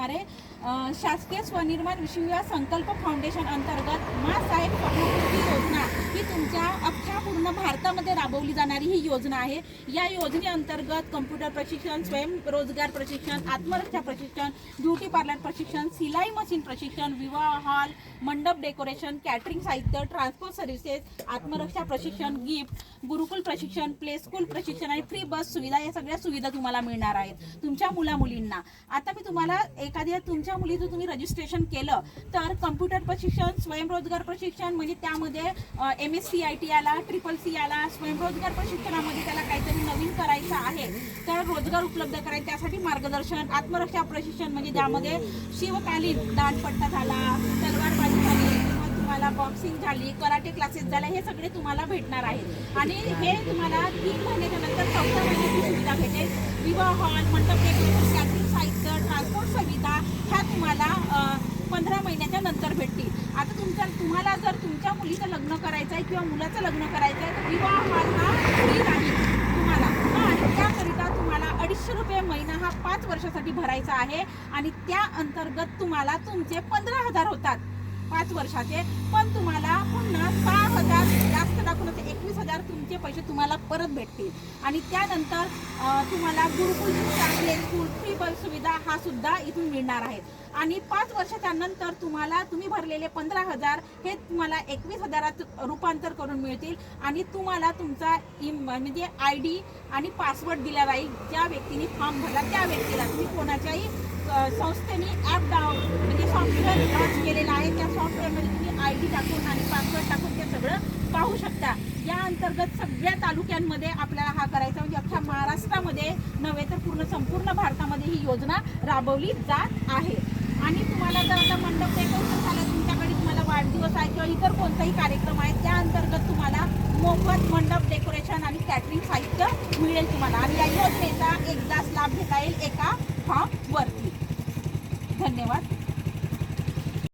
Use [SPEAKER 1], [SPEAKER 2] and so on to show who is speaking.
[SPEAKER 1] हमारे शासकीय स्वनिर्माण विश्व संकल्प फाउंडेशन अंतर्गत मासाहेब योजना. ही तुमच्या अख्ख्या पूर्ण भारतामध्ये राबवली जाणारी ही योजना आहे. या योजनेअंतर्गत कम्प्युटर प्रशिक्षण स्वयंरोजगार प्रशिक्षण आत्मरक्षा प्रशिक्षण ब्युटी पार्लर प्रशिक्षण सिलाई मशीन प्रशिक्षण विवाह हॉल मंडप डेकोरेशन कॅटरिंग साहित्य ट्रान्सपोर्ट सर्व्हिसेस आत्मरक्षा प्रशिक्षण गिफ्ट गुरुकुल प्रशिक्षण प्ले स्कूल प्रशिक्षण आणि फ्री बस सुविधा या सगळ्या सुविधा तुम्हाला मिळणार आहेत. तुमच्या मुला मुलींना आता मी तुम्हाला एखाद्या तुमच्या मुलीचं तुम्ही रजिस्ट्रेशन केलं तर कम्प्युटर प्रशिक्षण स्वयंरोजगार प्रशिक्षण म्हणजे त्यामध्ये M S C I T आला ट्रिपल सी आला स्वयंरोजगार प्रशिक्षणामध्ये त्याला काहीतरी नवीन करायचं आहे. तर रोजगार उपलब्ध करायचं त्यासाठी मार्गदर्शन आत्मरक्षा प्रशिक्षण म्हणजे ज्यामध्ये शिवकालीन दांडपट्टा झाला तलवारबाजी झाली किंवा तुम्हाला बॉक्सिंग झाली कराटे क्लासेस झाले हे सगळे तुम्हाला भेटणार आहेत. आणि हे तुम्हाला तीन महिन्याच्या नंतर चौथ्या महिन्याची सुविधा भेटेल. विवाह हॉल मंडप डेकोरेशन कॅटरिंग साहित्य ट्रान्सपोर्ट सुविधा ह्या तुम्हाला पंधरा महिन्याच्या नंतर भेटतील. आता तुमच्या तुम्हाला जर तुमच्या मुलीचं लग्न करायचं आहे किंवा मुलाचं लग्न करायचं आहे तर विवाह हॉल हा फ्री राहील तुम्हाला आणि त्याकरिता तुम्हाला अडीचशे रुपये महिना हा पाच वर्षासाठी भरायचा आहे आणि त्या अंतर्गत तुम्हाला तुमचे पंधरा हजार होतात. पाच वर्षाचे पण तुम्हाला पुन्हा सहा हजार जास्त टाकून पैसे तुम्हाला परत भेटतील. आणि त्यानंतर तुम्हाला Gurukul play school free bus सुविधा हा सुद्धा इथून मिळणार आहे. आणि पाच वर्ष त्यानंतर तुम्हाला तुम्ही भरलेले पंधरा हजार हे तुम्हाला एकवीस हजारात रूपांतर करून मिळतील. आणि तुम्हाला तुमचा इम म्हणजे आय डी आणि पासवर्ड दिला जाईल. ज्या व्यक्तीने फॉर्म भरला त्या व्यक्तीला तुम्ही कोणाच्याही संस्थेने ॲप डाऊन म्हणजे सॉफ्टवेअर लॉन्च केलेलं आहे. त्या सॉफ्टवेअरमध्ये तुम्ही आय डी टाकून आणि पासवर्ड टाकून ते सगळं पाहू शकता या अंतर्गत सगळ्या तालुक्यांमध्ये आपल्याला हा करायचा म्हणजे अख्ख्या महाराष्ट्रामध्ये नव्हे तर पूर्ण संपूर्ण भारतामध्ये ही योजना राबवली जात आहे. आणि तुम्हाला जर आता मंडप डेकोरेशन झालं तुमच्याकडे तुम्हाला वाढदिवस आहे किंवा इतर कोणताही कार्यक्रम आहे त्या अंतर्गत तुम्हाला मोफत मंडप डेकोरेशन आणि कॅटरिंग साहित्य मिळेल तुम्हाला. आणि या योजनेचा एकदाच लाभ घेता येईल एका फॉर्मवरती. धन्यवाद.